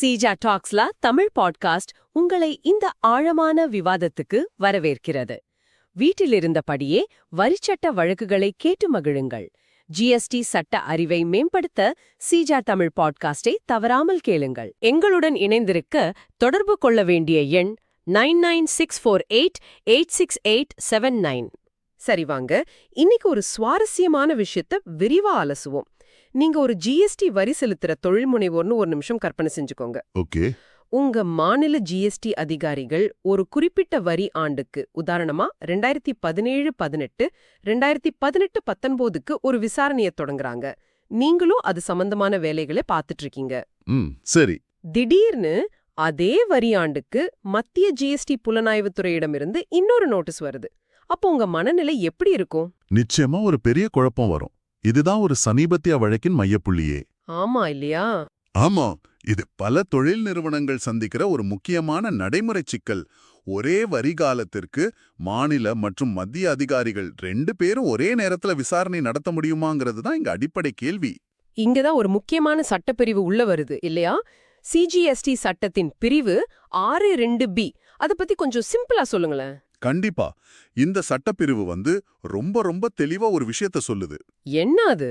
Seeja Taxila Tamil podcast உங்களை இந்த ஆழமான விவாதத்துக்கு வரவேற்கிறது. வீட்டிலிருந்தபடியே வரிச்சட்ட வழக்குகளை கேட்டு மகிழுங்கள். ஜிஎஸ்டி சட்ட அறிவை மேம்படுத்த சீஜா தமிழ் பாட்காஸ்டை தவறாமல் கேளுங்கள். எங்களுடன் இணைந்திருக்க தொடர்பு கொள்ள வேண்டிய எண் nine nine six four eight eight six eight seven nine. சரி வாங்க இன்னைக்கு ஒரு சுவாரஸ்யமான விஷயத்த விரிவா அலசுவோம். நீங்க ஒரு ஜிஎஸ்டி வரி செலுத்துற தொழில் முனைவோர்னு ஒரு நிமிஷம் கற்பனை செஞ்சுக்கோங்க. ஓகே. உங்க மாநில ஜிஎஸ்டி அதிகாரிகள் ஒரு குறிப்பிட்ட வரி ஆண்டுக்கு உதாரணமா ரெண்டாயிரத்தி பதினேழு பதினெட்டு ரெண்டாயிரத்தி பதினெட்டு பத்தொன்பதுக்கு ஒரு விசாரணையை தொடங்குறாங்க. நீங்களும் அது சம்பந்தமான வேலைகளை பார்த்துட்டு இருக்கீங்க சரி. திடீர்னு அதே வரி ஆண்டுக்கு மத்திய ஜிஎஸ்டி புலனாய்வுத்துறையிடமிருந்து இன்னொரு நோட்டீஸ் வருது. அப்போ உங்க மனநிலை எப்படி இருக்கும்? நிச்சயமா ஒரு பெரிய குழப்பம் வரும். இதுதான் ஒரு சமீபத்திய வழக்கின் மையப்புள்ளியே. ஆமா இல்லையா? ஆமா இது பல தொழில் நிறுவனங்கள் சந்திக்கிற ஒரு முக்கியமான நடைமுறை சிக்கல். ஒரே வரி காலத்திற்கு மாநில மற்றும் மத்திய அதிகாரிகள் ரெண்டு பேரும் ஒரே நேரத்துல விசாரணை நடத்த முடியுமாங்கிறது தான் இங்க அடிப்படை கேள்வி. இங்கதான் ஒரு முக்கியமான சட்டப்பிரிவு உள்ள வருது இல்லையா? சிஜிஎஸ்டி சட்டத்தின் பிரிவு ஆறு ரெண்டு பி. அத பத்தி கொஞ்சம் சிம்பிளா சொல்லுங்களேன். கண்டிப்பா. இந்த சட்டப்பிரிவு வந்து ரொம்ப ரொம்ப தெளிவா ஒரு விஷயத்த சொல்லுது. என்ன அது?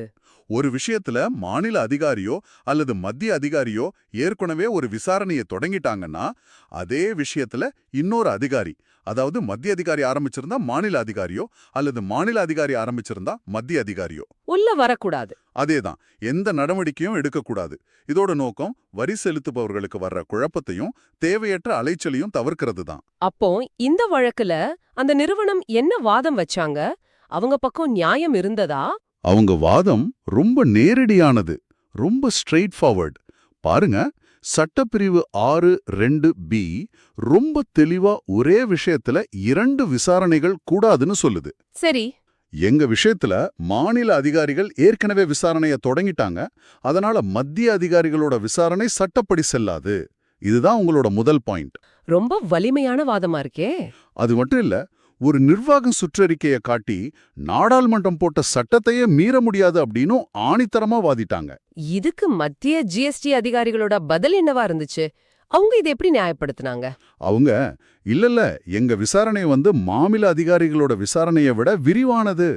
ஒரு விஷயத்துல மாநில அதிகாரியோ அல்லது மத்திய அதிகாரியோ ஏற்கனவே ஒரு விசாரணையை தொடங்கிட்டாங்கன்னா அதே விஷயத்துல இன்னொரு அதிகாரி அதாவது மத்திய அதிகாரி ஆரம்பிச்சிருந்தா மாநில அதிகாரியோ அல்லது மாநில அதிகாரி ஆரம்பிச்சிருந்தா மத்திய அதிகாரியோ. உள்ள வரக்கூடாது. அதேதான். எந்த நடவடிக்கையும் எடுக்கக்கூடாது. இதோட நோக்கம் வரி செலுத்துபவர்களுக்கு வர்ற குழப்பத்தையும் தேவையற்ற அலைச்சலையும் தவிர்க்கிறது தான் அப்போ இந்த வழக்குல அந்த நிறுவனம் என்ன வாதம் வச்சாங்க? அவங்க பக்கம் நியாயம் இருந்ததா? அவங்க வாதம் ரொம்ப நேரடியானது. ரொம்ப ஸ்ட்ரெயிட் ஃபார்வர்ட் பாருங்க. சட்டப்பிரிவு ஆறு ரெண்டு பி ரொம்ப தெளிவா ஒரே விஷயத்துல இரண்டு விசாரணைகள் கூடாதுன்னு சொல்லுது. சரி. எங்க விஷயத்துல மாநில அதிகாரிகள் ஏற்கனவே விசாரணைய தொடங்கிட்டாங்க. அதனால மத்திய அதிகாரிகளோட விசாரணை சட்டப்படி செல்லாது. இதுதான் உங்களோட முதல் பாயிண்ட். ரொம்ப வலிமையான வாதமா இருக்கே. அது மட்டும் இல்ல ஒரு நிர்வாகம் சுற்றறிக்கையை காட்டி நாடாளுமன்றம் போட்ட சட்டத்தையே மீற முடியாது அப்படின்னும் ஆணித்தரமா வாதிட்டாங்க. இதுக்கு மத்திய ஜிஎஸ்டி அதிகாரிகளோட பதில் என்னவா இருந்துச்சு? அவங்க இதை எப்படி நியாயப்படுத்துனாங்க? அவங்க இல்லல்ல எங்க விசாரணை வந்து மாநில அதிகாரிகளோட விசாரணையை விட விரிவானது.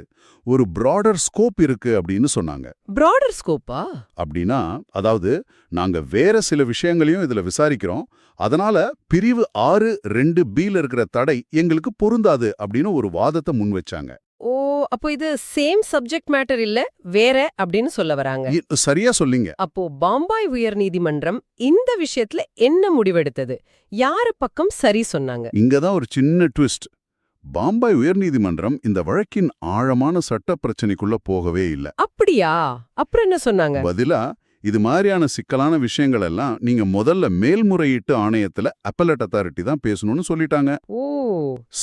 ஒரு பிராடர் ஸ்கோப் இருக்கு அப்படின்னு சொன்னாங்க. பிராடர் ஸ்கோப்பா அப்படின்னா அதாவது நாங்க வேற சில விஷயங்களையும் இதுல விசாரிக்கிறோம். அதனால பிரிவு ஆறு ரெண்டு பில இருக்கிற தடை எங்களுக்கு பொருந்தாது அப்படின்னு ஒரு வாதத்தை முன் வச்சாங்க. ஓ அப்போ இது சேம் சப்ஜெக்ட் மேட்டர் இல்ல வேற அப்படின்னு சொல்ல வராங்க. சரியா சொல்லிங்க. அப்போ பாம்பாய் உயர்நீதிமன்றம் இந்த விஷயத்துல என்ன முடிவெடுத்தது? யாரு பக்கம் சரி சொன்னாங்க? இங்கதான் ஒரு சின்ன ட்விஸ்ட் பாம்பாய் உயர்நீதிமன்றம் இந்த வழக்கின் ஆழமான சட்ட பிரச்சனைக்குள்ள போகவே இல்ல. அப்படியா? அப்புறம் என்ன சொன்னாங்க? பதிலா இது மாதிரியான சிக்கலான விஷயங்கள் எல்லாம் நீங்க முதல்ல மேல்முறையீட்டு ஆணையத்துல அப்பலட் அத்தாரிட்டி தான் பேசணும்னு சொல்லிட்டாங்க. ஓ.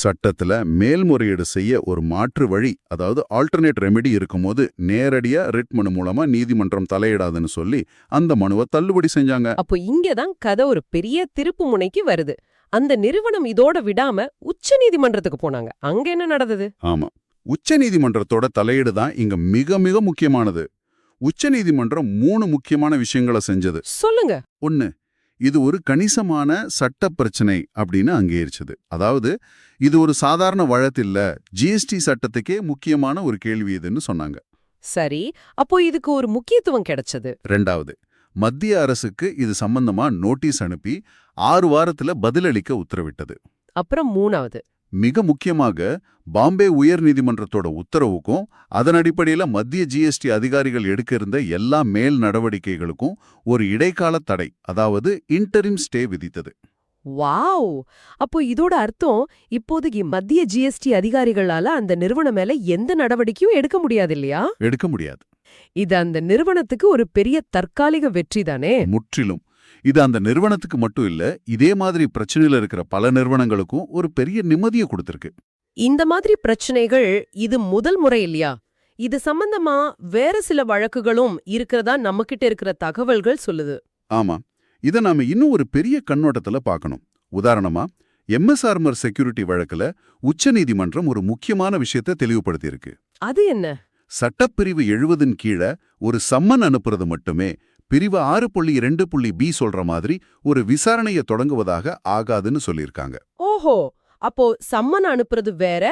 சட்டத்துல மேல்முறையீடு செய்ய ஒரு மாற்று வழி அதாவது ஆல்டர்னேட் ரெமெடி இருக்கும்போது நேரடியா ரிட் மனு மூலமா நீதிமன்றம் தலையிடாதுன்னு சொல்லி அந்த மனுவை தள்ளுபடி செஞ்சாங்க. அப்போ இங்கதான் கதை ஒரு பெரிய திருப்பு முனைக்கு வருது. அந்த நிறுவனம் இதோட விடாம உச்ச நீதிமன்றத்துக்கு போனாங்க. அங்க என்ன நடந்தது? ஆமா. உச்ச நீதிமன்றத்தோட தலையீடு தான் இங்க மிக மிக முக்கியமானது. உச்ச நீதிமன்றம் மூணு முக்கியமான விஷயங்களை செஞ்சது. சொல்லுங்க. ஒன்னு இது ஒரு கணிசமான சட்ட பிரச்சனை அப்படின்னு அங்கீகரிச்சது. அதாவது இது ஒரு சாதாரண வழக்கில்ல ஜிஎஸ்டி சட்டத்துக்கே முக்கியமான ஒரு கேள்வி இதுன்னு சொன்னாங்க. சரி அப்போ இதுக்கு ஒரு முக்கியத்துவம் கிடைச்சது. ரெண்டாவது மத்திய அரசுக்கு இது சம்பந்தமா நோட்டீஸ் அனுப்பி ஆறு வாரத்துல பதிலளிக்க உத்தரவிட்டது. அப்புறம் மூணாவது மிக முக்கியமாக பாம்பே உயர்நீதிமன்றத்தோட உத்தரவுக்கும் அதன் அடிப்படையில மத்திய ஜிஎஸ்டி அதிகாரிகள் எடுக்க இருந்த எல்லா மேல் நடவடிக்கைகளுக்கும் ஒரு இடைக்கால தடை அதாவது இன்டரிம் ஸ்டே விதித்தது. வாவ்! அப்போ இதோட அர்த்தம் இப்போதைக்கு மத்திய ஜிஎஸ்டி அதிகாரிகளால அந்த நிறுவனம் மேல எந்த நடவடிக்கையும் எடுக்க முடியாது இல்லையா எடுக்க முடியாது. இது அந்த நிறுவனத்துக்கு ஒரு பெரிய தற்காலிக வெற்றி தானே முற்றிலும். இது அந்த நிறுவனத்துக்கு மட்டும் இல்ல இதே மாதிரி பிரச்சனையில இருக்கிற பல நிறுவனங்களுக்கும் ஒரு பெரிய நிம்மதியை கொடுத்திருக்கு. இந்த மாதிரி பிரச்சனைகள் இது முதல் முறை இல்லையா? இது சம்பந்தமா வேற சில வழக்குகளும் இருக்கிறதா நம்மகிட்ட இருக்கிற தகவல்கள் சொல்லுது. ஆமா. இத நாம இன்னும் ஒரு பெரிய கண்ணோட்டத்துல பார்க்கணும். உதாரணமா எம்எஸ்ஆர்மர் செக்யூரிட்டி வழக்குல உச்சநீதிமன்றம் ஒரு முக்கியமான விஷயத்தை தெளிவுபடுத்தியிருக்கு. அது என்ன? சட்டப்பிரிவு எழுவதின் கீழ ஒரு சம்மன் அனுப்புறது மட்டுமே பிரிவு ஆறு புள்ளி ரெண்டு புள்ளி பி சொல்ற மாதிரி ஒரு விசாரணையை தொடங்குவதாக ஆகாதுன்னு சொல்லியிருக்காங்க. ஓஹோ! அப்போ சம்மன் அனுப்புறது வேற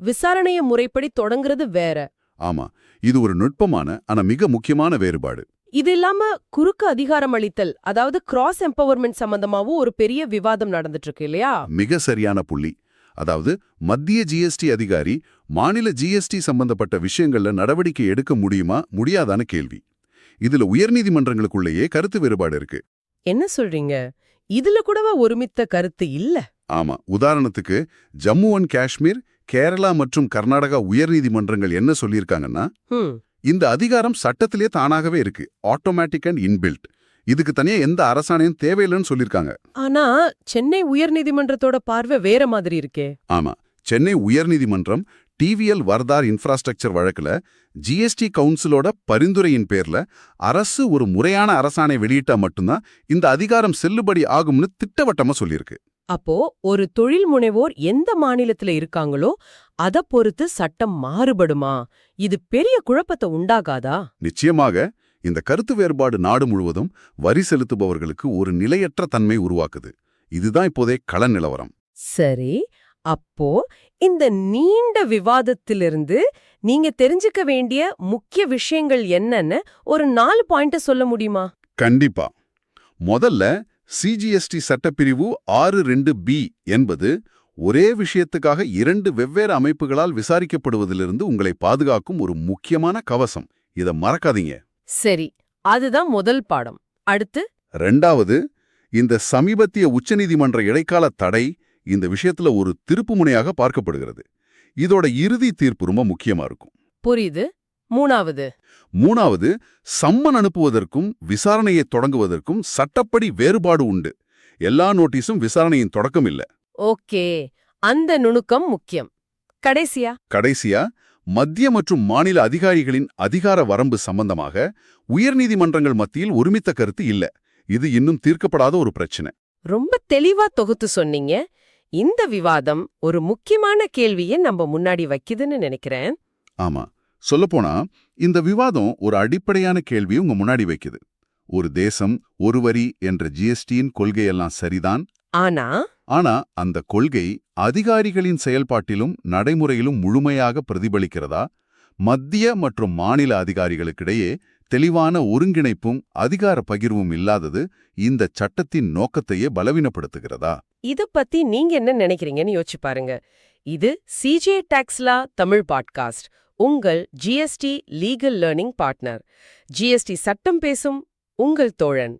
விசாரணைய முறைப்படி தொடங்குறது வேற. ஆமா இது ஒரு நுட்பமான ஆனா மிக முக்கியமான வேறுபாடு. இது இல்லாம குறுக்கு அதிகாரம் அளித்தல் அதாவது கிராஸ் எம்பவர்மெண்ட் சம்பந்தமாவும் ஒரு பெரிய விவாதம் நடந்துட்டு இருக்கு இல்லையா? மிக சரியான புள்ளி. அதாவது மத்திய ஜிஎஸ்டி அதிகாரி மாநில ஜிஎஸ்டி சம்பந்தப்பட்ட விஷயங்கள்ல நடவடிக்கை எடுக்க முடியுமா முடியாதான கேள்வி. இதுல உயர்நீதிமன்றங்களுக்குள்ளேயே கருத்து வேறுபாடு இருக்கு. என்ன சொல்றீங்க? இதுல கூடவா ஒருமித்த கருத்து இல்ல? ஆமா. உதாரணத்துக்கு ஜம்மு அண்ட் காஷ்மீர் கேரளா மற்றும் கர்நாடகா உயர்நீதிமன்றங்கள் என்ன சொல்லியிருக்காங்கன்னா இந்த அதிகாரம் சட்டத்திலே தானாகவே இருக்கு. ஆட்டோமேட்டிக் அண்ட் இன்பில்ட் இதுக்கு தனியா எந்த அரசாணையும் தேவையில்லைன்னு சொல்லியிருக்காங்க. ஆனா சென்னை உயர்நீதிமன்றத்தோட பார்வை வேற மாதிரி இருக்கே. ஆமா. சென்னை உயர்நீதிமன்றம் டிவிஎல் வர்தார் இன்ஃப்ராஸ்ட்ரக்சர் வழக்குல ஜிஎஸ்டி கவுன்சிலோட பரிந்துரையின் பேர்ல அரசு ஒரு முறையான அரசாணை வெளியிட்டா மட்டும்தான் இந்த அதிகாரம் செல்லுபடி ஆகும்னு திட்டவட்டமா சொல்லியிருக்கு. அப்போ ஒரு தொழில் முனைவோர் எந்த மாநிலத்துல இருக்காங்களோ அத பொறுத்து சட்டம் மாறுபடுமா? இது பெரிய குழப்பத்தை உண்டாகாதா? நிச்சயமாக இந்த கருத்து வேறுபாடு நாடு முழுவதும் வரி செலுத்துபவர்களுக்கு ஒரு நிலையற்ற தன்மை உருவாக்குது. இதுதான் இப்போதே கள நிலவரம். சரி. அப்போ இந்த நீண்ட விவாதத்திலிருந்து நீங்க தெரிஞ்சுக்க வேண்டிய முக்கிய விஷயங்கள் என்னன்னு ஒரு நாலு பாயிண்ட சொல்ல முடியுமா? கண்டிப்பா. முதல்ல சிஜிஎஸ்டி சட்டப்பிரிவு ஆறு ரெண்டு பி என்பது ஒரே விஷயத்துக்காக இரண்டு வெவ்வேறு அமைப்புகளால் விசாரிக்கப்படுவதிலிருந்து உங்களை பாதுகாக்கும் ஒரு முக்கியமான கவசம். இத மறக்காதீங்க. சரி அதுதான் முதல் பாடம். அடுத்து? ரெண்டாவது இந்த சமீபத்திய உச்சநீதிமன்ற இடைக்கால தடை இந்த விஷயத்துல ஒரு திருப்புமுனையாக பார்க்கப்படுகிறது. இதோட இறுதி தீர்ப்பு ரொம்ப முக்கியமா இருக்கும். புரியுது. மூணாவது. மூணாவது சம்மன் அனுப்புவதற்கும் விசாரணையை தொடங்குவதற்கும் சட்டப்படி வேறுபாடு உண்டு. எல்லா நோட்டீஸும் விசாரணையின் தொடக்கம் இல்ல. ஓகே. அந்த நுணுக்கம் முக்கியம். கடைசியா? கடைசியா மத்திய மற்றும் மாநில அதிகாரிகளின் அதிகார வரம்பு சம்பந்தமாக உயர்நீதிமன்றங்கள் மத்தியில் ஒருமித்த கருத்து இல்ல. இது இன்னும் தீர்க்கப்படாத ஒரு பிரச்சனை. ரொம்ப தெளிவா தொகுத்து சொன்னீங்க. இந்த விவாதம் ஒரு முக்கியமான கேள்வியை நம்ம முன்னாடி வைக்குதுன்னு நினைக்கிறேன். ஆமா. சொல்லப்போனா இந்த விவாதம் ஒரு அடிப்படையான கேள்வியை உங்க முன்னாடி வைக்குது. ஒரு தேசம் ஒரு வரி என்ற ஜிஎஸ்டியின் கொள்கையெல்லாம் சரிதான். ஆனா? ஆனா அந்த கொள்கை அதிகாரிகளின் செயல்பாட்டிலும் நடைமுறையிலும் முழுமையாக பிரதிபலிக்கிறதா? மத்திய மற்றும் மாநில அதிகாரிகளுக்கிடையே தெளிவான ஒருங்கிணைப்பும் அதிகார பகிர்வும் இல்லாதது இந்த சட்டத்தின் நோக்கத்தையே பலவீனப்படுத்துகிறதா? இத பத்தி நீங்க என்ன நினைக்கிறீங்கன்னு யோசிச்சு பாருங்க. இது சிஜே டாக்ஸ்லா தமிழ் பாட்காஸ்ட் உங்கள் GST legal learning partner GST சட்டம் பேசும் உங்கள் தோழன்.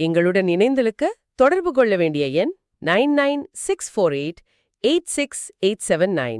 எங்களுடன் இணைந்திருக்க தொடர்பு கொள்ள வேண்டிய எண் nine nine six four eight eight six eight seven nine.